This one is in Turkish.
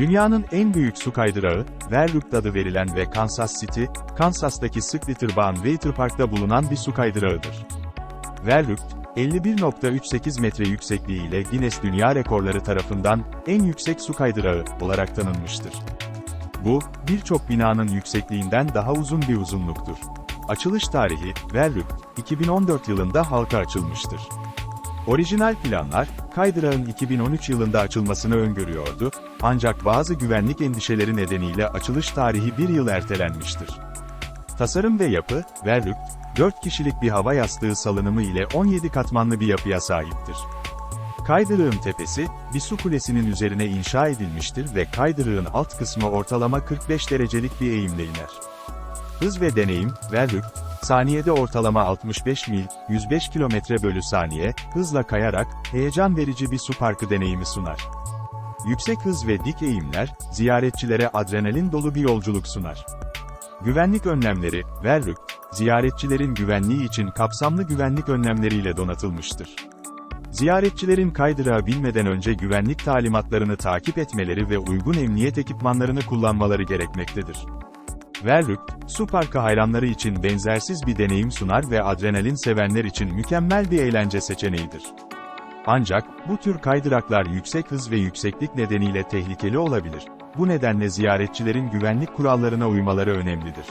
Dünyanın en büyük su kaydırağı, Verruct adı verilen ve Kansas City, Kansas'taki Sklitterban Water Park'ta bulunan bir su kaydırağıdır. Verruct, 51.38 metre yüksekliğiyle Guinness Dünya Rekorları tarafından en yüksek su kaydırağı olarak tanınmıştır. Bu, birçok binanın yüksekliğinden daha uzun bir uzunluktur. Açılış tarihi, Verruct, 2014 yılında halka açılmıştır. Orijinal planlar, kaydırağın 2013 yılında açılmasını öngörüyordu, ancak bazı güvenlik endişeleri nedeniyle açılış tarihi bir yıl ertelenmiştir. Tasarım ve yapı, Verruct, 4 kişilik bir hava yastığı salınımı ile 17 katmanlı bir yapıya sahiptir. Kaydırığın tepesi, bir su kulesinin üzerine inşa edilmiştir ve kaydırığın alt kısmı ortalama 45 derecelik bir eğimle iner. Hız ve deneyim, Verruct, saniyede ortalama 65 mil, 105 kilometre bölü saniye, hızla kayarak, heyecan verici bir su parkı deneyimi sunar. Yüksek hız ve dik eğimler, ziyaretçilere adrenalin dolu bir yolculuk sunar. Güvenlik önlemleri, Verruct, ziyaretçilerin güvenliği için kapsamlı güvenlik önlemleriyle donatılmıştır. Ziyaretçilerin kaydırağa binmeden önce güvenlik talimatlarını takip etmeleri ve uygun emniyet ekipmanlarını kullanmaları gerekmektedir. Su parkı hayranları için benzersiz bir deneyim sunar ve adrenalin sevenler için mükemmel bir eğlence seçeneğidir. Ancak, bu tür kaydıraklar yüksek hız ve yükseklik nedeniyle tehlikeli olabilir. Bu nedenle ziyaretçilerin güvenlik kurallarına uymaları önemlidir.